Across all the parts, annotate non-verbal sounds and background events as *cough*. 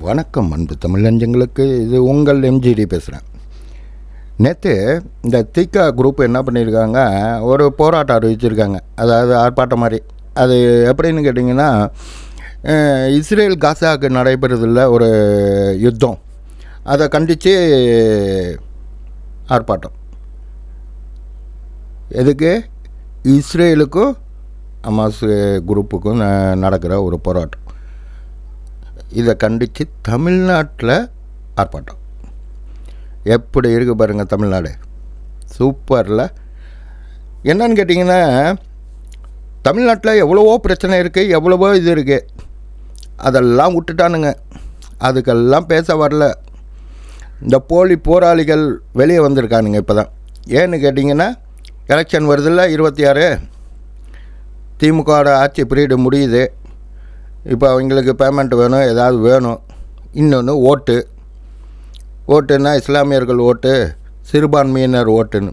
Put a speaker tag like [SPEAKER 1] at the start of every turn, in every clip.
[SPEAKER 1] வணக்கம் அன்பு தமிழஞ்சங்களுக்கு இது உங்கள் எம்ஜிடி பேசுகிறேன் நேற்று இந்த திகா குரூப் என்ன பண்ணியிருக்காங்க ஒரு போராட்டம் அறிவிச்சிருக்காங்க. அதாவது ஆர்ப்பாட்டம் மாதிரி. அது எப்படின்னு கேட்டிங்கன்னா இஸ்ரேல் காசாவுக்கு நடைபெறதில்ல ஒரு யுத்தம். அதை கண்டித்து ஆர்ப்பாட்டம். எதுக்கு? இஸ்ரேலுக்கும் அமாஸ் குரூப்புக்கும் ந- நடக்கிற ஒரு போராட்டம். இதை கண்டித்து தமிழ்நாட்டில் ஆர்ப்பாட்டம். எப்படி இருக்கு பாருங்கள் தமிழ்நாடு. சூப்பரில். என்னன்னு கேட்டிங்கன்னா தமிழ்நாட்டில் எவ்வளவோ பிரச்சனை இருக்குது எவ்வளவோ இது இருக்குது அதெல்லாம் விட்டுட்டானுங்க. அதுக்கெல்லாம் பேச வரல. இந்த போலி போராளிகள் வெளியே வந்திருக்கானுங்க இப்போ தான் ஏன்னு கேட்டிங்கன்னா எலெக்ஷன் வருதுல்ல இருபத்தி ஆறு. திமுகவோட ஆட்சி பீரியடு முடியுது. இப்போ அவங்களுக்கு பேமெண்ட் வேணும் ஏதாவது வேணும். இன்னொன்று ஓட்டு. ஓட்டுன்னா இஸ்லாமியர்கள் ஓட்டு சிறுபான்மையினர் ஓட்டுன்னு.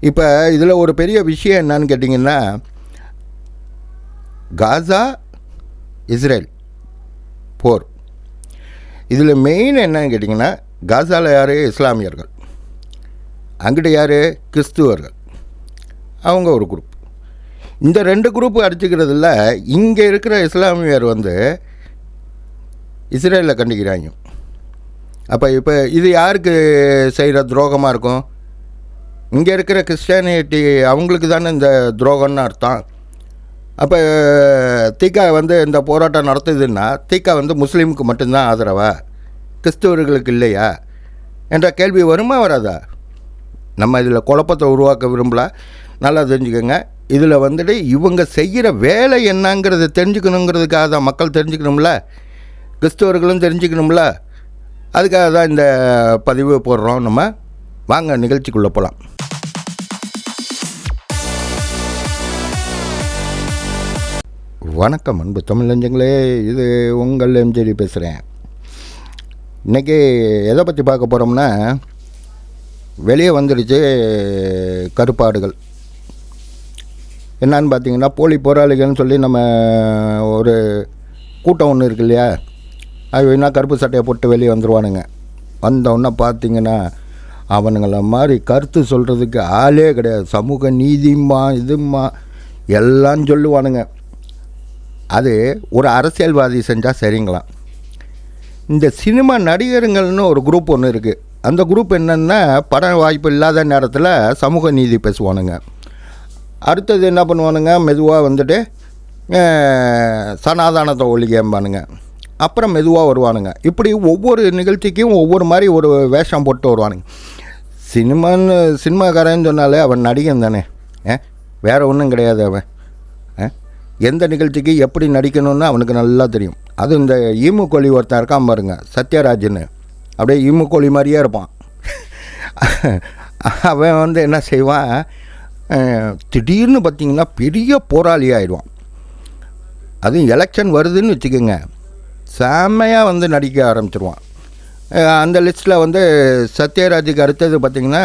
[SPEAKER 1] இப்போ இதில் ஒரு பெரிய விஷயம் என்னன்னு கேட்டிங்கன்னா காசா இஸ்ரேல் போர். இதில் மெயின் என்னன்னு கேட்டிங்கன்னா காசாவில் யார்? இஸ்லாமியர்கள். அங்கிட்ட யார்? கிறிஸ்துவர்கள். அவங்க ஒரு குரூப் இந்த ரெண்டு குரூப் அடிச்சுக்கிறதுல இங்கே இருக்கிற இஸ்லாமியர் வந்து இஸ்ரேலில் கண்டிக்கிறாங்க. அப்போ இப்போ இது யாருக்கு செய்கிற துரோகமாக இருக்கும்? இங்கே இருக்கிற கிறிஸ்டியானிட்டி அவங்களுக்கு தானே இந்த துரோகம்னு அர்த்தம். அப்போ தீக்கா வந்து இந்த போராட்டம் நடத்துதுன்னா தீக்கா வந்து முஸ்லீமுக்கு மட்டும்தான் ஆதரவா? கிறிஸ்தவர்களுக்கு இல்லையா? என்ற கேள்வி வருமா வராதா? நம்ம இதில் குழப்பத்தை உருவாக்க விரும்பல. நல்லா தெரிஞ்சுக்கோங்க. இதில் வந்துட்டு இவங்க செய்கிற வேலை என்னங்கிறத தெரிஞ்சுக்கணுங்கிறதுக்காக தான் மக்கள் தெரிஞ்சுக்கணும்ல? கிறிஸ்தவர்களும் தெரிஞ்சுக்கணும்ல? அதுக்காக தான் இந்த பதிவு போடுறோம் நம்ம. வாங்க நிகழ்ச்சிக்குள்ளே போகலாம். வணக்கம் அன்பு தமிழஞ்சங்களே இது உங்கள் எம்ஜிடி பேசுகிறேன். இன்றைக்கி எதை பற்றி பார்க்க போகிறோம்னா வெளியே வந்துடுச்சு கருப்பாடுகள். என்னன்னு பார்த்தீங்கன்னா போலி போராளிகள்னு சொல்லி நம்ம ஒரு கூட்டம் ஒன்று இருக்கு இல்லையா? அது என்ன கருப்பு சட்டையை போட்டு வெளியே வந்துடுவானுங்க வந்தவுடனே பார்த்தீங்கன்னா அவனுங்களை மாதிரி கருத்து சொல்கிறதுக்கு ஆளே கிடையாது. சமூக நீதிம்மா இதும்மா எல்லாம் சொல்லுவானுங்க. அது ஒரு அரசியல்வாதி செஞ்சால் சரிங்களாம். இந்த சினிமா நடிகருங்கள்னு ஒரு குரூப் ஒன்று இருக்குது அந்த குரூப் என்னென்னா பட வாய்ப்பு இல்லாத நேரத்தில் சமூக நீதி பேசுவானுங்க. அடுத்தது என்ன பண்ணுவானுங்க? மெதுவாக வந்துட்டு சனாதானத்தை ஒழிக்கம்பானுங்க. அப்புறம் மெதுவாக வருவானுங்க. இப்படி ஒவ்வொரு நிகழ்ச்சிக்கும் ஒவ்வொரு மாதிரி ஒரு வேஷம் போட்டு வருவானுங்க. சினிமான்னு சினிமாக்காரன்னு சொன்னாலே அவன் நடிகன் தானே. ஏ வேறு ஒன்றும் கிடையாது அவன். ஆ? எந்த நிகழ்ச்சிக்கு எப்படி நடிக்கணும்னு அவனுக்கு நல்லா தெரியும். அது இந்த ஈமு கோழி ஒருத்தன் இருக்கான் பாருங்க சத்யராஜ்னு. அப்படியே ஈமு கோழி மாதிரியே இருப்பான். *laughs* அவன் வந்து என்ன செய்வான்? திடீர்னு பார்த்தீங்கன்னா பெரிய போராளி ஆயிடுவான். அதுவும் எலெக்ஷன் வருதுன்னு வச்சுக்கோங்க. செம்மையாக வந்து நடிக்க ஆரம்பிச்சிருவான். அந்த லிஸ்ட்டில் வந்து சத்யராஜுக்கு அடுத்தது பார்த்திங்கன்னா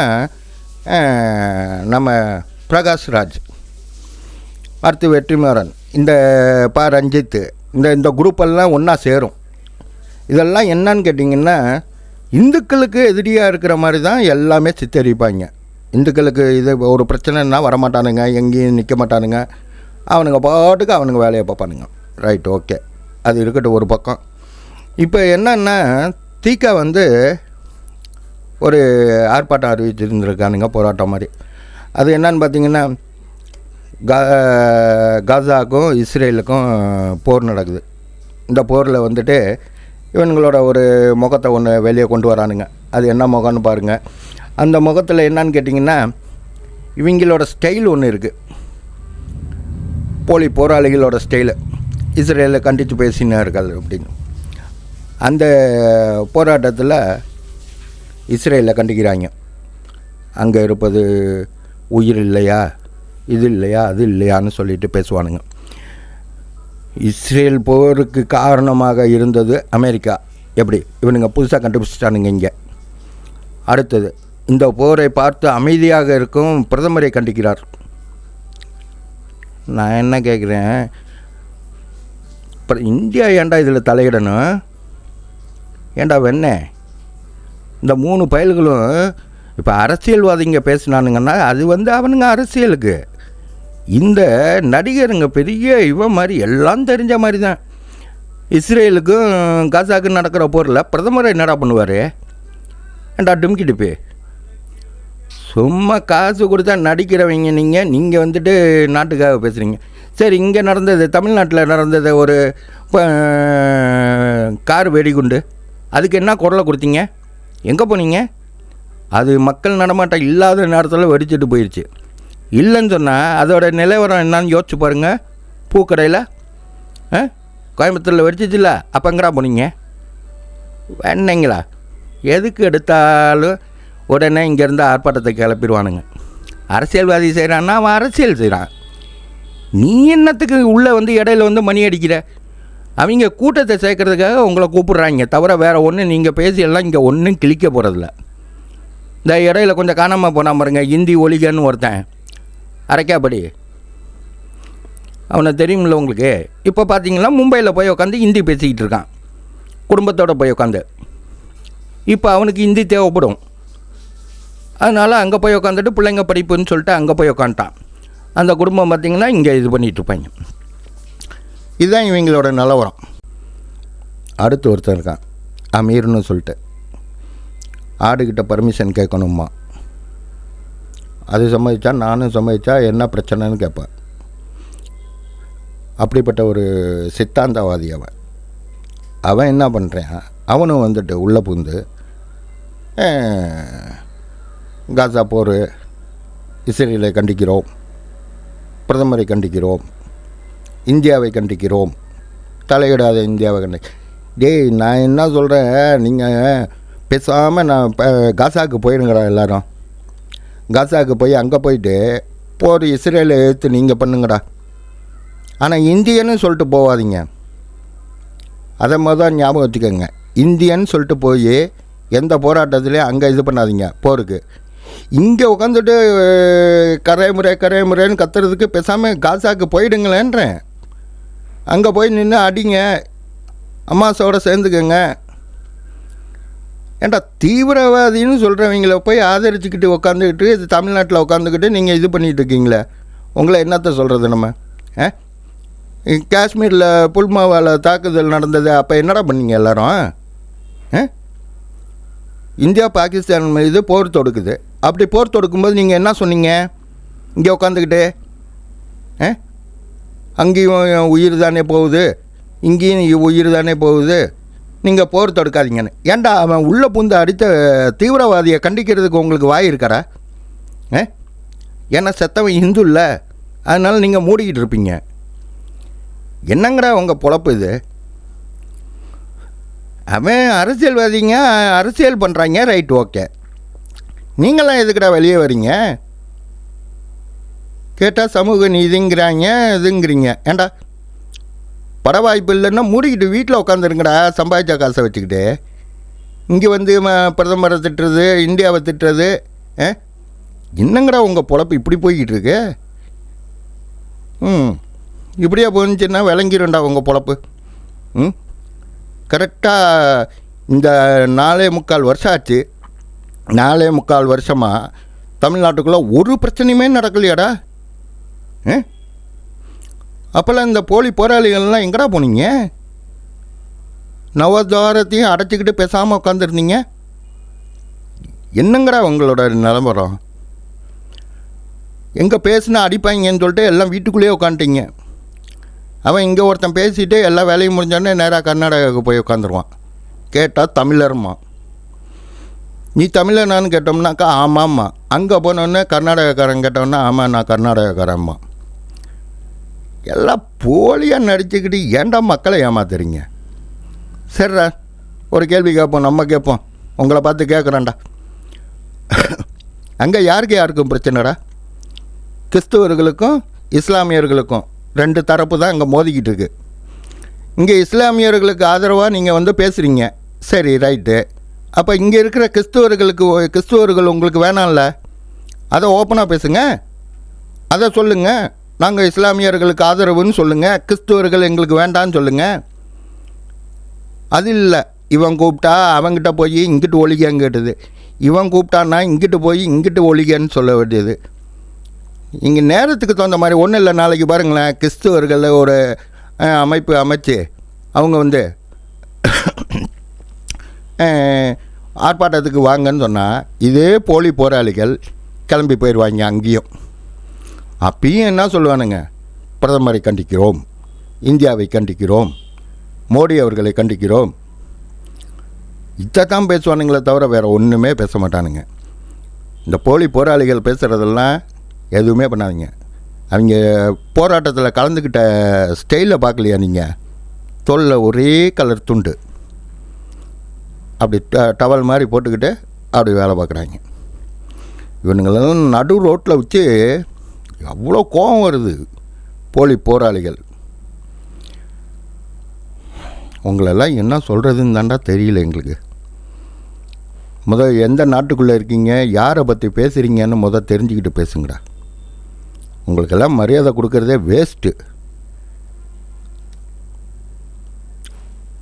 [SPEAKER 1] நம்ம பிரகாஷ்ராஜ் அடுத்து வெற்றிமாறன். இந்த ப ரஞ்சித் இந்த இந்த குரூப்பெல்லாம் ஒன்றா சேரும். இதெல்லாம் என்னன்னு கேட்டிங்கன்னா இந்துக்களுக்கு எதிரியாக இருக்கிற மாதிரி தான் எல்லாமே சித்தரிப்பாங்க. இந்துக்களுக்கு இது ஒரு பிரச்சனைன்னா வரமாட்டானுங்க எங்கேயும் நிற்க மாட்டானுங்க அவனுங்க பாட்டுக்கு அவனுங்க வேலையை பார்ப்பானுங்க. ரைட் ஓகே அது இருக்கட்டும் ஒரு பக்கம். இப்போ என்னன்னா தீக்கா வந்து ஒரு ஆர்ப்பாட்டம் அறிவிச்சிருந்துருக்கானுங்க போராட்டம் மாதிரி. அது என்னன்னு பார்த்தீங்கன்னா கா காசாவுக்கும் இஸ்ரேலுக்கும் போர் நடக்குது. இந்த போரில் வந்துட்டு இவனுங்களோட ஒரு முகத்தை ஒன்று வெளியே கொண்டு வரானுங்க. அது என்ன முகம்னு பாருங்கள் அந்த முகத்தில் என்னன்னு கேட்டிங்கன்னா இவங்களோட ஸ்டைல் ஒன்று இருக்குது போலி போராளிகளோட ஸ்டைலு இஸ்ரேலை கண்டித்து பேசினார்கள் அப்படின்னு. அந்த போராட்டத்தில் இஸ்ரேலை கண்டிக்கிறாங்க. அங்கே இருப்பது உயிர் இல்லையா இது இல்லையா அது இல்லையான்னு சொல்லிட்டு பேசுவானுங்க. இஸ்ரேல் போருக்கு காரணமாக இருந்தது அமெரிக்கா. எப்படி? இவனுங்க புதுசாக கண்டுபிடிச்சிட்டானுங்க இங்கே. அடுத்தது இந்த போரை பார்த்து அமைதியாக இருக்கும் பிரதமரை கண்டிக்கிறார். நான் என்ன கேட்குறேன் இப்போ இந்தியா ஏண்டா இதில் தலையிடணும்? ஏண்டா வெண்ணே? இந்த மூணு பயல்களும் இப்போ அரசியல்வாதிங்க பேசினானுங்கன்னா அது வந்து அவனுங்க அரசியலுக்கு. இந்த நடிகருங்க பெரிய இவன் மாதிரி எல்லாம் தெரிஞ்ச மாதிரி தான் இஸ்ரேலுக்கும் காசாக்கும் நடக்கிற போரில் பிரதமர் என்னடா பண்ணுவார்? ஏண்டா டிம்கி டிப்பி? சும்மா காசு கொடுத்தா நடிக்கிறவங்க நீங்கள் நீங்கள் வந்துட்டு நாட்டுக்காக பேசுகிறீங்க சரி இங்கே நடந்தது தமிழ்நாட்டில் நடந்தது ஒரு கார் வெடிகுண்டு. அதுக்கு என்ன குரலை கொடுத்தீங்க? எங்கே போனீங்க? அது மக்கள் நடமாட்டம் இல்லாத நேரத்தில் வெடிச்சிட்டு போயிடுச்சு இல்லைன்னு சொன்னால் அதோட நிலவரம் என்னான்னு யோசிச்சு பாருங்கள் பூக்கடையில் ஆ கோயம்புத்தூரில் வெடிச்சிச்சுல அப்போ எங்கடா போனீங்க? வேணீங்களா எதுக்கு எடுத்தாலும் உடனே இங்கேருந்து ஆர்ப்பாட்டத்தை கிளப்பிடுவானுங்க. அரசியல்வாதி செய்கிறான்னா அவன் அரசியல் செய்கிறான் நீ என்னத்துக்கு உள்ளே வந்து இடையில வந்து மணி அடிக்கிற? அவங்க கூட்டத்தை சேர்க்கறதுக்காக உங்களை கூப்பிட்றாங்க. தவிர வேறு ஒன்றும் நீங்கள் பேசியெல்லாம் இங்கே ஒன்றும் கிழிக்க போகிறதில்ல இந்த இடையில கொஞ்சம் காணாமல் போனால் பாருங்க இந்தி ஒலிகன்னு ஒருத்தன். அரைக்காப்படி அவனை தெரியுமில்ல உங்களுக்கு? இப்போ பார்த்தீங்கன்னா மும்பையில் போய் உட்காந்து ஹிந்தி பேசிக்கிட்டு இருக்கான். குடும்பத்தோடு போய் உட்காந்து இப்போ அவனுக்கு ஹிந்தி தேவைப்படும். அதனால் அங்கே போய் உட்காந்துட்டு பிள்ளைங்க படிப்புன்னு சொல்லிட்டு அங்கே போய் உட்காந்துட்டான் அந்த குடும்பம் பார்த்திங்கன்னா இங்கே இது பண்ணிகிட்ருப்பாங்க இதுதான் இவங்களோட நிலவரம். அடுத்து ஒருத்தன் இருக்கான். அமீர்னு சொல்லிட்டு. ஆடுகிட்ட பர்மிஷன் கேட்கணுமா? அது சம்மதிச்சா நானும் சம்மதிச்சா என்ன பிரச்சனைன்னு கேட்பேன். அப்படிப்பட்ட ஒரு சித்தாந்தவாதி அவன். அவன் என்ன பண்ணுறான் அவனும் வந்துட்டு உள்ளே புகுந்து காசா போர் இஸ்ரேலை கண்டிக்கிறோம். பிரதமரை கண்டிக்கிறோம். இந்தியாவை கண்டிக்கிறோம். தலையிடாத இந்தியாவை கண்டி டேய் நான் என்ன சொல்கிறேன் நீங்கள் பேசாமல் நான் இப்போ காசாவுக்கு போயிடுங்கடா எல்லாரும். காசாவுக்கு போய் அங்கே போயிட்டு போர் இஸ்ரேலை எடுத்து நீங்கள் பண்ணுங்கடா. ஆனால் இந்தியன்னு சொல்லிட்டு போகாதீங்க அதை முதல் ஞாபகம் வச்சுக்கோங்க. இந்தியன்னு சொல்லிட்டு போய் எந்த போராட்டத்துலேயும் அங்கே இது பண்ணாதீங்க போருக்கு. இங்கே உட்காந்துட்டு கரைமுறை கரைமுறைன்னு கத்துறதுக்கு பேசாமல் காசாக்கு போயிடுங்களேன்றேன். அங்கே போய் நின்று அடிங்க. அம்மாசோட சேர்ந்துக்கங்க. ஏன்டா தீவிரவாதின்னு சொல்கிறவங்கள போய் ஆதரிச்சுக்கிட்டு உட்காந்துக்கிட்டு இது தமிழ்நாட்டில் உட்காந்துக்கிட்டு நீங்கள் இது பண்ணிகிட்டு இருக்கீங்களே? உங்களை என்னத்த சொல்கிறது நம்ம? ஆ காஷ்மீரில் புல்மாவால் தாக்குதல் நடந்தது அப்போ என்னடா பண்ணீங்க எல்லாரும்? ஆ? இந்தியா பாகிஸ்தான் மீது போர் தொடுக்குது. அப்படி போர் தொடுக்கும்போது நீங்கள் என்ன சொன்னீங்க? இங்கே உட்காந்துக்கிட்டு ஆ? அங்கேயும் உயிர் தானே போகுது. இங்கேயும் உயிர் தானே போகுது. நீங்கள் போர் தொடுக்காதீங்கன்னு. ஏன்டா அவன் உள்ளே புந்து அடித்த தீவிரவாதியை கண்டிக்கிறதுக்கு உங்களுக்கு வாய் இருக்கடா? ஆ? ஏன்னா செத்தவன் இந்து இல்லை. அதனால் நீங்கள் மூடிக்கிட்டு இருப்பீங்க. என்னங்கடா உங்கள் பொழப்பு இது? அவன் அரசியல்வாதிங்க அரசியல் பண்ணுறாங்க ரைட் ஓகே. நீங்களாம் எதுக்குடா வெளியே வரீங்க? கேட்டால் சமூக நீதிங்கிறாங்க இதுங்கிறீங்க. ஏண்டா? பட வாய்ப்பு இல்லைன்னா மூடிக்கிட்டு வீட்டில் உட்காந்துருங்கடா சம்பாதிச்ச காசை வச்சுக்கிட்டு. இங்கே வந்து ம- பிரதமரை திட்டுறது இந்தியாவை திட்டுறது ஆ என்னங்கடா உங்கள் பொழப்பு இப்படி போய்கிட்டு இருக்கு ம். இப்படியே போணுச்சுன்னா விளங்கிரும்டா உங்கள் பொழப்பு. ம்? கரெக்டாக இந்த நாலே முக்கால் வருஷம் ஆச்சு. நாலே முக்கால் வருஷமாக தமிழ்நாட்டுக்குள்ளே ஒரு பிரச்சனையுமே நடக்கலையாடா. ஆ அப்போல்லாம் இந்த போலி போராளிகள்லாம் எங்கடா போனீங்க? நவதாரத்தையும் அடைச்சிக்கிட்டு பேசாமல் உட்காந்துருந்தீங்க என்னங்கடா உங்களோட நிலவரம்? எங்கே பேசுனா அடிப்பாங்கன்னு சொல்லிட்டு எல்லாம் வீட்டுக்குள்ளேயே உட்காந்துட்டீங்க. அவன் இங்கே ஒருத்தன் பேசிட்டு எல்லா வேலையும் முடிஞ்சோடனே நேராக கர்நாடகாவுக்கு போய் உட்காந்துருவான். கேட்டால் தமிழருமா நீ தமிழனான்னு கேட்டோம்னாக்கா ஆமாம்மா. அங்கே போனோடனே கர்நாடகக்காரன் கேட்டோன்னா ஆமாம் நான் கர்நாடகக்காரம்மா எல்லாம் போலியாக நடிச்சுக்கிட்டு ஏன்டா மக்களை ஏமாத்துறீங்க? சரிடா ஒரு கேள்வி கேட்போம் நம்ம கேட்போம். உங்களை பார்த்து கேட்குறேன்டா. அங்கே யாருக்கு யாருக்கும் பிரச்சனைடா? கிறிஸ்துவர்களுக்கும் இஸ்லாமியர்களுக்கும் ரெண்டு தரப்பு தான் இங்கே மோதிக்கிட்டு இருக்கு. இங்கே இஸ்லாமியர்களுக்கு ஆதரவாக நீங்கள் வந்து பேசுகிறீங்க சரி ரைட்டு. அப்போ இங்கே இருக்கிற கிறிஸ்துவர்களுக்கு கிறிஸ்துவர்கள் உங்களுக்கு வேணாம்ல? அதை ஓப்பனாக பேசுங்க. அதை சொல்லுங்கள் நாங்கள் இஸ்லாமியர்களுக்கு ஆதரவுன்னு சொல்லுங்கள் கிறிஸ்துவர்கள் எங்களுக்கு வேண்டான்னு சொல்லுங்கள் அது இல்லை. இவன் கூப்பிட்டா அவங்கிட்ட போய் இங்கிட்டு ஒழிகன்னு கேட்டது. இவன் கூப்பிட்டான்னா இங்கிட்டு போய் இங்கிட்டு ஒழிகன்னு சொல்ல வேண்டியது. இங்கே நேரத்துக்கு தகுந்த மாதிரி ஒன்றும் இல்லை. நாளைக்கு பாருங்களேன். கிறிஸ்துவர்களில் ஒரு அமைப்பு அமைச்சு. அவங்க வந்து ஆர்ப்பாட்டத்துக்கு வாங்கன்னு சொன்னால் இதே போலி போராளிகள் கிளம்பி போயிடுவாங்க அங்கேயும். அப்பயும் என்ன சொல்லுவானுங்க? பிரதமரை கண்டிக்கிறோம் இந்தியாவை கண்டிக்கிறோம் மோடி அவர்களை கண்டிக்கிறோம். இதைத்தான் பேசுவானுங்களே தவிர வேறு ஒன்றுமே பேச மாட்டானுங்க. இந்த போலி போராளிகள் பேசுகிறதெல்லாம் எதுவுமே பண்ணாதீங்க. அவங்க போராட்டத்தில் கலந்துக்கிட்ட ஸ்டைலை பார்க்கலையா நீங்கள் தோலில் ஒரே கலர் துண்டு. அப்படி ட டவல் மாதிரி போட்டுக்கிட்டு அப்படி வேலை பார்க்குறாங்க. இவனுங்களெல்லாம் நடு ரோட்டில் வச்சு அவ்வளோ கோபம் வருது போலி போராளிகள். உங்களெல்லாம் என்ன சொல்கிறதுன்னு தாண்டா தெரியல எங்களுக்கு. முதல் எந்த நாட்டுக்குள்ளே இருக்கீங்க யாரை பற்றி பேசுகிறீங்கன்னு முதல் தெரிஞ்சுக்கிட்டு பேசுங்கடா. உங்களுக்கெல்லாம் மரியாதை கொடுக்கறதே வேஸ்ட்டு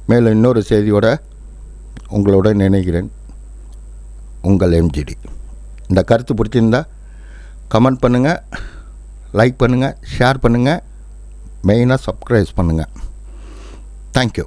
[SPEAKER 1] மேலும் இன்னொரு செய்தியோட உங்களோட நினைக்கிறேன். உங்கள் எம்ஜிடி இந்த கருத்து பிடிச்சிருந்தா கமெண்ட் பண்ணுங்கள் லைக் பண்ணுங்கள் ஷேர் பண்ணுங்கள் மெயினாக சப்ஸ்கிரைப் பண்ணுங்கள் தேங்க்யூ